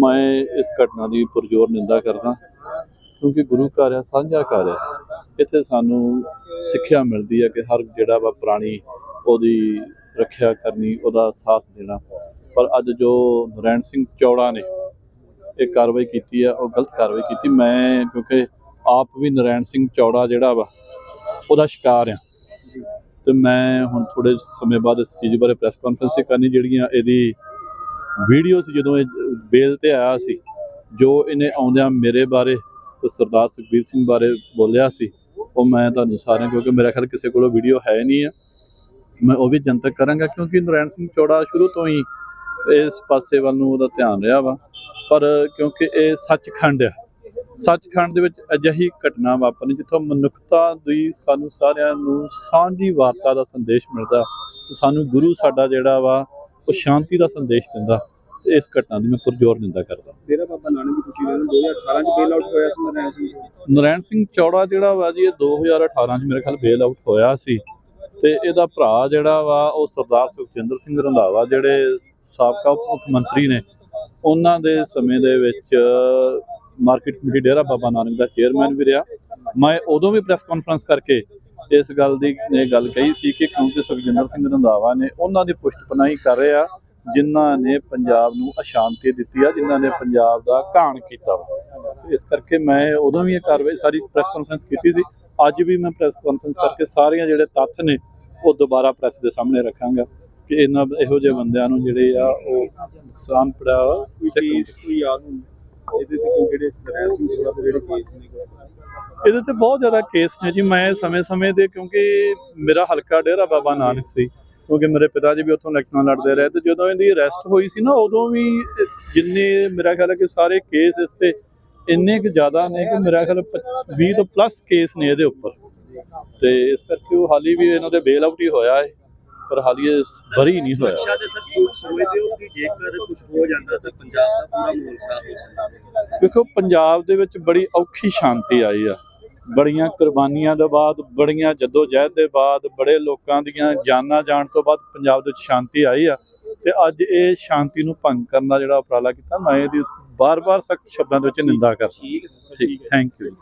ਮੈਂ ਇਸ ਘਟਨਾ ਦੀ ਪੁਰਜੋਰ ਨਿੰਦਾ ਕਰਦਾ ਕਿਉਂਕਿ ਗੁਰੂ ਘਰ ਆ ਸਾਂਝਾ ਘਰ ਹੈ। ਇੱਥੇ ਸਾਨੂੰ ਸਿੱਖਿਆ ਮਿਲਦੀ ਹੈ ਕਿ ਹਰ ਜਿਹੜਾ ਵਾ ਪ੍ਰਾਣੀ ਉਹਦੀ ਰੱਖਿਆ ਕਰਨੀ, ਉਹਦਾ ਸਾਥ ਦੇਣਾ। ਪਰ ਅੱਜ ਜੋ ਨਰੈਣ ਸਿੰਘ ਚੌੜਾ ਨੇ ਇਹ ਕਾਰਵਾਈ ਕੀਤੀ ਆ ਉਹ ਗਲਤ ਕਾਰਵਾਈ ਕੀਤੀ। ਮੈਂ ਕਿਉਂਕਿ ਆਪ ਵੀ ਨਰੈਣ ਸਿੰਘ ਚੌੜਾ ਜਿਹੜਾ ਵਾ, ਉਹਦਾ ਸ਼ਿਕਾਰ ਆ ਤੇ ਮੈਂ ਹੁਣ ਥੋੜੇ ਸਮੇਂ ਬਾਅਦ ਇਸ ਚੀਜ਼ ਬਾਰੇ ਪ੍ਰੈਸ ਕਾਨਫਰੰਸ ਕਰਨੀ, ਜਿਹੜੀਆਂ ਇਹਦੀ ਵੀਡੀਓ ਸੀ ਜਦੋਂ ਇਹ ਬੇਲ ਤੇ ਆਇਆ ਸੀ, ਜੋ ਇਹਨੇ ਆਉਂਦਿਆਂ ਮੇਰੇ ਬਾਰੇ ਤੇ ਸਰਦਾਰ ਸੁਖਬੀਰ ਸਿੰਘ ਬਾਰੇ ਬੋਲਿਆ ਸੀ, ਉਹ ਮੈਂ ਤੁਹਾਨੂੰ ਸਾਰਿਆਂ, ਕਿਉਂਕਿ ਮੇਰਾ ਖਿਆਲ ਕਿਸੇ ਕੋਲ ਵੀਡੀਓ ਹੈ ਨਹੀਂ ਆ, ਮੈਂ ਉਹ ਵੀ ਜਨਤਕ ਕਰਾਂਗਾ, ਕਿਉਂਕਿ ਨਰੈਣ ਸਿੰਘ ਚੌੜਾ ਸ਼ੁਰੂ ਤੋਂ ਹੀ ਇਸ ਪਾਸੇ ਵੱਲ ਨੂੰ ਉਹਦਾ ਧਿਆਨ ਰਿਹਾ ਵਾ, ਪਰ ਕਿਉਂਕਿ ਇਹ ਸੱਚਖੰਡ ਆ, ਸੱਚਖੰਡ ਦੇ ਵਿੱਚ ਅਜਿਹੀ ਘਟਨਾ ਵਾਪਰਨੀ ਜਿੱਥੋਂ ਮਨੁੱਖਤਾ ਦੀ ਸਾਨੂੰ ਸਾਰਿਆਂ ਨੂੰ ਸਾਂਝੀ ਵਾਰਤਾ ਦਾ ਸੰਦੇਸ਼ ਮਿਲਦਾ ਸਾਨੂੰ ਗੁਰੂ ਸਾਡਾ ਜਿਹੜਾ ਵਾ ਉਹ ਸ਼ਾਂਤੀ ਦਾ ਸੰਦੇਸ਼ ਦਿੰਦਾ ਤੇ ਇਸ ਘਟਨਾ ਦੀ ਮੈਂ ਪੁਰਜੋਰ ਨਿੰਦਾ ਕਰਦਾ। ਡੇਰਾ ਬਾਬਾ ਨਾਨਕ ਦੀ ਖੁਸ਼ੀ ਦੇ 2018 ਚ ਬੇਲ ਆਊਟ ਹੋਇਆ ਸੀ ਨਰੈਣ ਸਿੰਘ ਨਰੈਣ ਸਿੰਘ ਚੌੜਾ ਜਿਹੜਾ ਵਾ ਜੀ ਇਹ 2018 ਚ ਮੇਰੇ ਖਿਆਲ ਬੇਲ ਆਊਟ ਹੋਇਆ ਸੀ ਤੇ ਇਹਦਾ ਭਰਾ ਜਿਹੜਾ ਵਾ ਉਹ ਸਰਦਾਰ ਸੁਖਜਿੰਦਰ ਸਿੰਘ ਰੰਧਾਵਾ ਜਿਹੜੇ ਸਾਬਕਾ ਉਪ ਮੁੱਖ ਮੰਤਰੀ ਨੇ ਉਹਨਾਂ ਦੇ ਸਮੇਂ ਦੇ ਵਿੱਚ ਮਾਰਕੀਟ ਕਮੇਟੀ ਡੇਰਾ ਬਾਬਾ ਨਾਨਕ ਦਾ ਚੇਅਰਮੈਨ ਵੀ ਰਿਹਾ। ਮੈਂ ਉਦੋਂ ਵੀ ਪ੍ਰੈਸ ਕਾਨਫਰੰਸ ਕਰਕੇ ਇਸ ਗੱਲ ਦੀ ਨੇ ਗੱਲ ਕਹੀ ਸੀ ਕਿ ਕਿਉਂਕਿ ਸੁਖਜਿੰਦਰ ਸਿੰਘ ਰੰਧਾਵਾ ਨੇ ਉਹਨਾਂ ਦੀ ਪੁਸ਼ਟਪਨਾਹੀ ਕਰ ਰਿਹਾ, ਜਿਨ੍ਹਾਂ ਨੇ ਪੰਜਾਬ ਨੂੰ ਅਸ਼ਾਂਤੀ ਦਿੱਤੀ ਆ, ਜਿਨ੍ਹਾਂ ਨੇ ਪੰਜਾਬ ਦਾ ਘਾਣ ਕੀਤਾ ਇਸ ਕਰਕੇ ਮੈਂ ਉਦੋਂ ਵੀ ਇਹ ਕਾਰਵਾਈ, ਸਾਰੀ ਪ੍ਰੈਸ ਕਾਨਫਰੰਸ ਕੀਤੀ ਸੀ। ਅੱਜ ਵੀ ਮੈਂ ਪ੍ਰੈਸ ਕਾਨਫਰੰਸ ਕਰਕੇ ਸਾਰੀਆਂ ਜਿਹੜੇ ਤੱਥ ਨੇ, ਉਹ ਦੁਬਾਰਾ ਪ੍ਰੈਸ ਦੇ ਸਾਹਮਣੇ ਰੱਖਾਂਗਾ ਕਿ ਇਹਨਾਂ ਇਹੋ ਜਿਹੇ ਬੰਦਿਆਂ ਨੂੰ ਜਿਹੜੇ ਆ, ਉਹ ਨੁਕਸਾਨ ਪੜਾ ਕੋਈ ਕੇਸ ਕੋਈ ਯਾਦ ਇਹਦੇ ਤੇ ਜਿਹੜੇ ਨਰੈਣ ਸਿੰਘ ਚੋੜਾ ਦੇ ਜਿਹੜੇ ਕੇਸ ਨੇ ਇਹਦੇ ਤੇ ਬਹੁਤ ਜ਼ਿਆਦਾ ਕੇਸ ਨੇ ਜੀ। ਮੈਂ ਸਮੇਂ-ਸਮੇਂ ਦੇ ਕਿਉਂਕਿ ਮੇਰਾ ਹਲਕਾ ਡੇਰਾ ਬਾਬਾ ਨਾਨਕ ਸੀ, ਕਿਉਂਕਿ ਮੇਰੇ ਪਿਤਾ ਜੀ ਵੀ ਉੱਥੋਂ ਇਲੈਕਸ਼ਨਾਂ ਲੜਦੇ ਰਹੇ ਤੇ ਜਦੋਂ ਇਹਦੀ ਅਰੈਸਟ ਹੋਈ ਸੀ ਨਾ, ਉਦੋਂ ਵੀ ਜਿੰਨੇ ਮੇਰਾ ਖਿਆਲ ਹੈ ਕਿ ਸਾਰੇ ਕੇਸ ਇਸ ਤੇ ਇੰਨੇ ਕੁ ਜ਼ਿਆਦਾ ਨੇ ਕਿ ਮੇਰਾ ਖਿਆਲ 20 ਤੋਂ ਪਲੱਸ ਕੇਸ ਨੇ ਇਹਦੇ ਉੱਪਰ। ਤੇ ਇਸ ਕਰਕੇ ਉਹ ਹਾਲੀ ਵੀ ਇਹਨਾਂ ਦੇ ਬੇਲ ਆਊਟ ਹੀ ਹੋਇਆ ਹੈ। ਪਰ ਹਾਲੀ ਇਹ ਬਰੀ ਨਹੀਂ ਹੋਇਆ। ਸ਼ਾਇਦ ਸਭ ਝੂਠ ਸਮਝਦੇ ਹੋ ਕਿ ਜੇਕਰ ਕੁਝ ਹੋ ਜਾਂਦਾ ਤਾਂ ਪੰਜਾਬ ਦਾ ਪੂਰਾ ਮਾਹੌਲ ਖਰਾਬ ਹੋ ਸਕਦਾ ਹੈ? ਦੇਖੋ ਪੰਜਾਬ ਦੇ ਵਿੱਚ ਬੜੀ ਔਖੀ ਸ਼ਾਂਤੀ ਆਈ ਆ। ਬੜੀਆਂ ਕੁਰਬਾਨੀਆਂ ਦੇ ਬਾਅਦ ਬੜੀਆਂ ਜਹਿਦ ਦੇ ਬਾਅਦ ਬੜੇ ਲੋਕਾਂ ਦੀਆਂ ਜਾਨਾਂ ਜਾਣ ਤੋਂ ਬਾਅਦ ਪੰਜਾਬ ਦੇ ਵਿੱਚ ਸ਼ਾਂਤੀ ਆਈ ਆ। ਤੇ ਅੱਜ ਇਹ ਸ਼ਾਂਤੀ ਨੂੰ ਭੰਗ ਕਰਨ ਦਾ ਜਿਹੜਾ ਉਪਰਾਲਾ ਕੀਤਾ ਮੈਂ ਇਹਦੀ ਬਾਰ-ਬਾਰ ਸਖਤ ਸ਼ਬਦਾਂ ਦੇ ਵਿੱਚ ਨਿੰਦਾ ਕਰਦਾ। ਠੀਕ ਹੈ ਠੀਕ ਥੈਂਕ ਯੂ